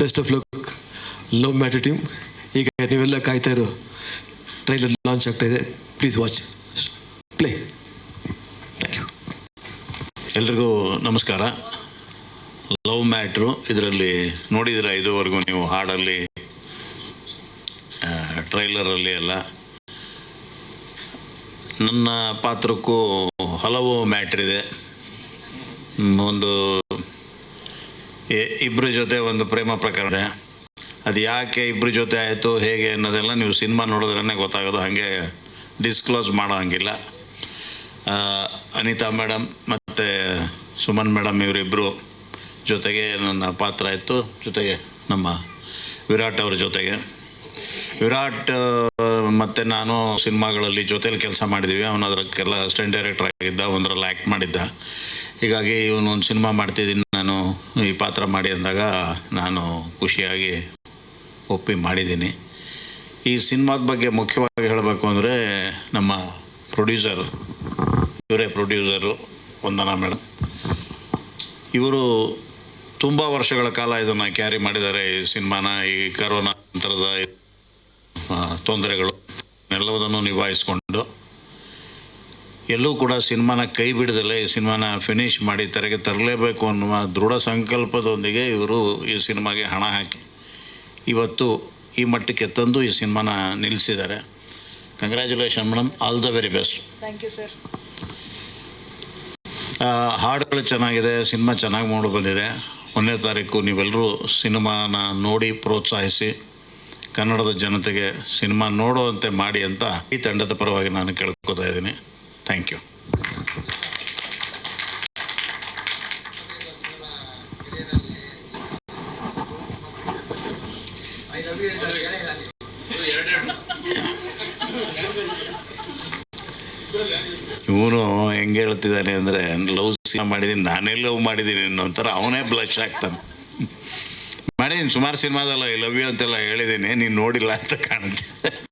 Best of luck Love Matter team ಈಗ ನೀವೆಲ್ಲ ಕಾಯ್ತಾ ಇರೋ ಟ್ರೈಲರ್ ಲಾಂಚ್ ಆಗ್ತಾ ಇದೆ. Please watch play thank you ಎಲ್ರಿಗೂ ನಮಸ್ಕಾರ. ಲವ್ ಮ್ಯಾಟ್ರು ಇದರಲ್ಲಿ ನೋಡಿದಿರ ಇದುವರೆಗೂ ನೀವು ಹಾಡಲ್ಲಿ ಟ್ರೈಲರಲ್ಲಿ ಎಲ್ಲ. ನನ್ನ ಪಾತ್ರಕ್ಕೂ ಹಲವು ಮ್ಯಾಟ್ರಿದೆ ಒಂದು ಇಬ್ಬರ ಜೊತೆ ಒಂದು ಪ್ರೇಮ ಪ್ರಕರಣ ಅದು ಯಾಕೆ ಇಬ್ಬರ ಜೊತೆ ಆಯಿತು, ಹೇಗೆ ಅನ್ನೋದೆಲ್ಲ ನೀವು ಸಿನಿಮಾ ನೋಡಿದ್ರೇ ಗೊತ್ತಾಗೋದು. ಹಾಗೆ ಡಿಸ್ಕ್ಲೋಸ್ ಮಾಡೋ ಹಂಗಿಲ್ಲ. ಅನಿತಾ ಮೇಡಮ್ ಮತ್ತು ಸುಮನ್ ಮೇಡಮ್ ಇವರಿಬ್ಬರು ಜೊತೆಗೆ ನನ್ನ ಪಾತ್ರ ಇತ್ತು. ಜೊತೆಗೆ ನಮ್ಮ ವಿರಾಟ್ ಅವ್ರ ಜೊತೆಗೆ. ವಿರಾಟ್ ಮತ್ತೆ ನಾನು ಸಿನಿಮಾಗಳಲ್ಲಿ ಜೊತೆಲಿ ಕೆಲಸ ಮಾಡಿದ್ದೀವಿ ಅವನು ಅದಕ್ಕೆಲ್ಲ ಅಸಿಸ್ಟೆಂಟ್ ಡೈರೆಕ್ಟರ್ ಆಗಿದ್ದ, ಒಂದರಲ್ಲಿ ಆ್ಯಕ್ಟ್ ಮಾಡಿದ್ದ. ಹೀಗಾಗಿ ಇವನು ಒಂದು ಸಿನಿಮಾ ಮಾಡ್ತಿದ್ದೀನಿ ನಾನು, ಈ ಪಾತ್ರ ಮಾಡಿ ಅಂದಾಗ ನಾನು ಖುಷಿಯಾಗಿ ಒಪ್ಪಿ ಮಾಡಿದ್ದೀನಿ. ಈ ಸಿನಿಮಾದ ಬಗ್ಗೆ ಮುಖ್ಯವಾಗಿ ಹೇಳಬೇಕು ಅಂದರೆ ನಮ್ಮ ಪ್ರೊಡ್ಯೂಸರ್, ಇವರೇ ಪ್ರೊಡ್ಯೂಸರು ವಂದನಾ ಮೇಡಮ್ ಇವರು ತುಂಬ ವರ್ಷಗಳ ಕಾಲ ಇದನ್ನು ಕ್ಯಾರಿ ಮಾಡಿದ್ದಾರೆ ಈ ಸಿನಿಮಾನ. ಈ ಕರೋನಾ ನಂತರದ ತೊಂದರೆಗಳು ಎಲ್ಲವುದನ್ನು ನಿಭಾಯಿಸ್ಕೊಂಡು ಎಲ್ಲೂ ಕೂಡ ಸಿನಿಮಾನ ಕೈ ಬಿಡದಲ್ಲೇ ಈ ಸಿನಿಮಾನ ಫಿನಿಷ್ ಮಾಡಿ ತೆರೆಗೆ ತರಲೇಬೇಕು ಅನ್ನುವ ದೃಢ ಸಂಕಲ್ಪದೊಂದಿಗೆ ಇವರು ಈ ಸಿನಿಮಾಗೆ ಹಣ ಹಾಕಿ ಇವತ್ತು ಈ ಮಟ್ಟಕ್ಕೆ ತಂದು ಈ ಸಿನಿಮಾನ ನಿಲ್ಲಿಸಿದ್ದಾರೆ. Congratulation madam all the very best thank you sir ಹಾಡುಗಳು ಚೆನ್ನಾಗಿದೆ ಸಿನಿಮಾ ಚೆನ್ನಾಗಿ ಮೂಡಿ ಬಂದಿದೆ. ಒಂದನೇ ತಾರೀಕು ನೀವೆಲ್ಲರೂ ಸಿನಿಮಾನ ನೋಡಿ ಪ್ರೋತ್ಸಾಹಿಸಿ. ಕನ್ನಡದ ಜನತೆಗೆ ಸಿನಿಮಾ ನೋಡುವಂತೆ ಮಾಡಿ ಅಂತ ಈ ತಂಡದ ಪರವಾಗಿ ನಾನು ಕೇಳ್ಕೊತಾ ಇದ್ದೀನಿ. ಥ್ಯಾಂಕ್ ಯು ಇವನು ಹೆಂಗೆ ಹೇಳ್ತಿದ್ದಾನೆ ಅಂದರೆ, ಲವ್ ಸಿನಿಮಾ ಮಾಡಿದ್ದೀನಿ ನಾನೇ ಲವ್ ಮಾಡಿದ್ದೀನಿ ಅನ್ನೋ ಒಂಥರ ಅವನೇ ಬ್ಲಶ್ ಆಗ್ತಾನೆ. ಮಾಡಿದ್ದೀನಿ ಸುಮಾರು ಸಿನಿಮಾದಲ್ಲ ಲವ್ ಯು ಅಂತೆಲ್ಲ ಹೇಳಿದ್ದೀನಿ ನೀನು ನೋಡಿಲ್ಲ ಅಂತ ಕಾಣುತ್ತೆ.